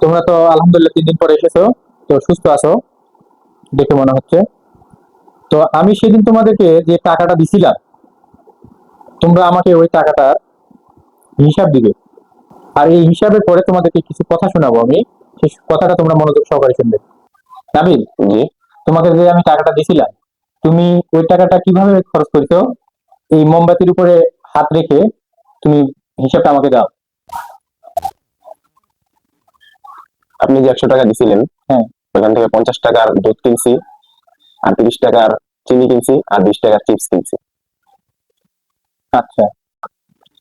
তোমরা তো আলহামদুলিল্লাহ তিন দিন পরে এসেছ তো সুস্থ আছো দেখে মনে হচ্ছে। তো আমি সেদিন তোমাদেরকে যে টাকাটা দিছিলাম তোমরা আমাকে ওই টাকাটার হিসাব দিবে। আর এই হিসাবের পরে তোমাদেরকে কিছু কথা শোনাবো আমি সেই কথাটা তোমরা মনোযোগ সহকারে শুনবে। নাবিল তোমাকে যে আমি টাকাটা দিছিলাম তুমি ওই টাকাটা কীভাবে খরচ করেছ? এই মোমবাতির উপরে হাত রেখে তুমি হিসাবটা আমাকে দাও। আপনি যে একশো টাকা দিছিলেন হ্যাঁ। ওখান থেকে পঞ্চাশ টাকার দুধ কিনছি আর তিরিশ টাকার চিনি কিনছি আর বিশ টাকার চিপস কিনছি। আচ্ছা।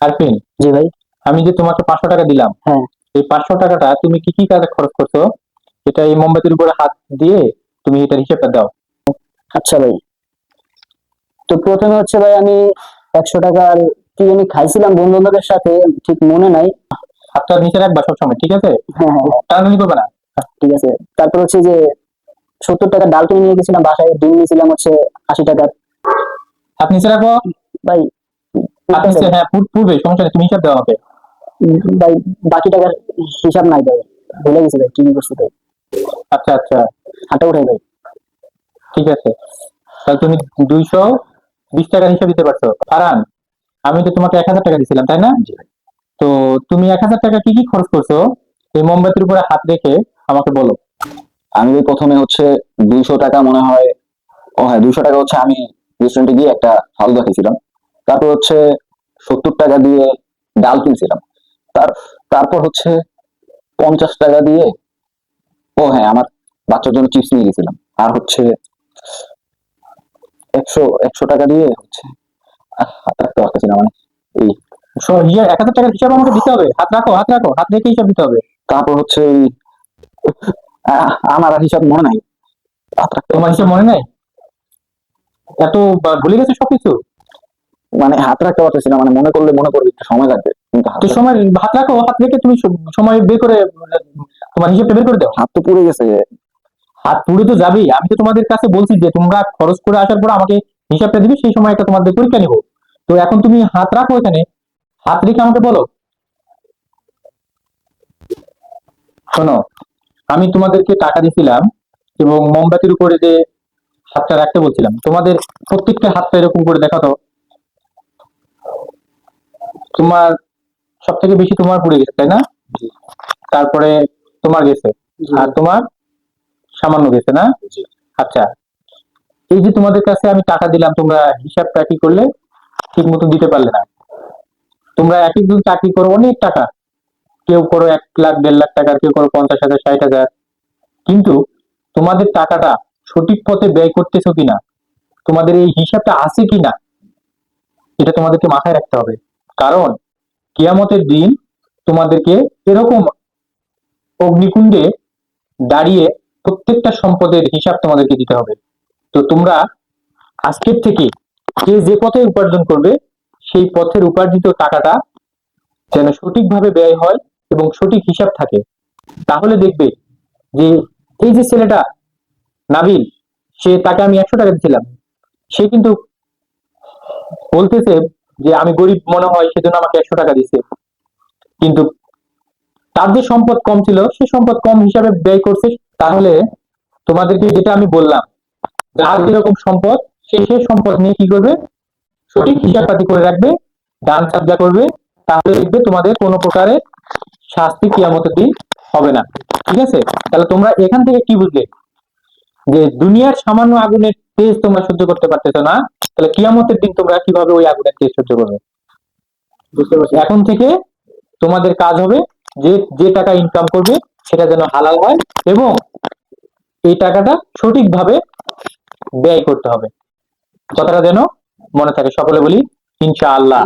আরফিন জি ভাই। আমি যে তোমাকে পাঁচশো টাকা দিলাম হ্যাঁ। এই পাঁচশো টাকাটা তুমি কি কি কাজে খরচ করছ? এটা এই মোমবাতির উপরে হাত দিয়ে তুমি এটার হিসেবটা দাও। আচ্ছা ভাই। তো প্রথমে হচ্ছে ভাই আমি একশো টাকার কি জানি খাইছিলাম বন্ধু বান্ধবের সাথে ঠিক মনে নাই। হাতটা নিচে রাখবা সবসময় ঠিক আছে? হ্যাঁ হ্যাঁ টানাটানি করবে না। ঠিক আছে। তারপর হচ্ছে যে সত্তর টাকা ডাল কিনে নিয়ে গেছিলাম বাসায় ডিম নিয়েছিলাম হচ্ছে আশি টাকার হাত নিচে রাখো। ভাই হাত নিচে হ্যাঁ পূর্বে সমস্যা নেই তুমি হিসাব দাও আমাকে। ভাই বাকি টাকার হিসাব নাই ভাই ভুলে গেছি ভাই কি করছি ভাই। আচ্ছা আচ্ছা। হাঁটা উঠাই ভাই। ঠিক আছে। তাহলে তুমি দুইশো বিশ টাকার হিসাব দিতে পারছ। ফারান আমি তো তোমাকে এক হাজার টাকা দিছিলাম তাই না? তো তুমি এক হাজার টাকা কি কি খরচ করছ? এই মোমবাতির উপরে হাত রেখে আমাকে বলো। আমি প্রথমে হচ্ছে দুইশো টাকা মনে হয়, ও হ্যাঁ দুইশো টাকা হচ্ছে আমি রেস্টুরেন্টে গিয়ে একটা ফালুদা খেয়েছিলাম তারপর হচ্ছে সত্তর টাকা দিয়ে ডাল কিনছিলাম। তার, তারপর হচ্ছে পঞ্চাশ টাকা দিয়ে, ও হ্যাঁ আমার বাচ্চার জন্য চিপস নিয়ে গেছিলাম। আর হচ্ছে একশো একশো টাকা দিয়ে হচ্ছে মানে। এক হাজার টাকার হিসাব আমাকে দিতে হবে। হাত রাখো হাত রাখো হাত রেখে হিসাব দিতে হবে। তারপর হচ্ছে আমার আর হিসাব মনে নাই। তোমার হিসাব মনে নাই? এত ভুলে গেছো সবকিছু? মানে হাত রাখতে পারতেছি না মানে মনে করলে মনে করবে একটু সময় লাগবে। তো সময় হাত রাখো হাত রেখে তুমি সময় বের করে তোমার হিসাবটা বের করে দাও। হাত তো পুড়ে গেছে। হাত পুড়ে তো যাবেই। আমি তো তোমাদের কাছে বলছি যে তোমরা খরচ করে আসার পর আমাকে হিসাবটা দিবে সেই সময় একটা তোমাদের পরীক্ষা নিব। তো এখন তুমি হাত রাখো এখানে হাত রেখে আমাকে বলো। শোনো আমি তোমাদেরকে টাকা দিছিলাম এবং মোমবাতির উপরে যে হাতটা রাখতে বলছিলাম তোমাদের প্রত্যেকটা হাতটা এরকম করে দেখাতো তোমার সব থেকে বেশি তোমার পুড়ে গেছে তাই না? তারপরে তোমার গেছে আর তোমার সামান্য গেছে না? আচ্ছা এই যে তোমাদের কাছে আমি টাকা দিলাম তোমরা হিসাবটা কি করলে? ঠিক মতো দিতে পারলে না। তোমরা এক একজন চাকরি করো, অনেক টাকা। কেউ করো এক লাখ, দেড় লাখ টাকা, কেউ করো পঞ্চাশ হাজার, ষাট হাজার। কিন্তু তোমাদের টাকাটা সঠিক পথে ব্যয় করতেছো কিনা? তোমাদের এই হিসাবটা আছে কিনা? এটা তোমাদেরকে মাথায় রাখতে হবে। কারণ কিয়ামতের দিন তোমাদেরকে এরকম অগ্নিকুণ্ডে দাঁড়িয়ে প্রত্যেকটা সম্পদের হিসাব তোমাদেরকে দিতে হবে। তো তোমরা আজকের থেকে যে যে পথে উপার্জন করবে সেই পথের উপার্জিত টাকাটা যেন সঠিকভাবে ব্যয় হয় এবং সঠিক হিসাব থাকে। তাহলে দেখবে যে এই যে ছেলেটা নাবিল, সে তাকে আমি একশো টাকা দিয়েছিলাম সে কিন্তু বলতেছে যে আমি গরিব মনে হয়, সেজন্য আমাকে একশো টাকা দিছে। কিন্তু তার যে সম্পদ কম ছিল, সে সম্পদ কম হিসাবে ব্যয় করছে। তাহলে তোমাদেরকে যেটা আমি বললাম, যার যেরকম সম্পদ, সে সে সম্পদ নিয়ে কি করবে? সঠিক হিসাবপাতি করে রাখবে দান সাজা করবে তাহলে দেখবে তোমাদের কোনো প্রকারের শাস্তি কিয়ামতের দিন হবে না। ঠিক আছে? তাহলে তোমরা এখান থেকে কি বুঝলে? যে দুনিয়ার সামান্য আগুনের তেজ তোমরা সহ্য করতে পারতেছো না তাহলে কিয়ামতের দিন তোমরা কীভাবে ওই আগুনের তেজ সহ্য করবে? বুঝতে পারছি। এখন থেকে তোমাদের কাজ হবে যে যে টাকা ইনকাম করবে সেটা যেন হালাল হয় এবং এই টাকাটা সঠিকভাবে ব্যয় করতে হবে। কথাটা যেন মনে থাকে। সকলে বলি ইনশাআল্লাহ।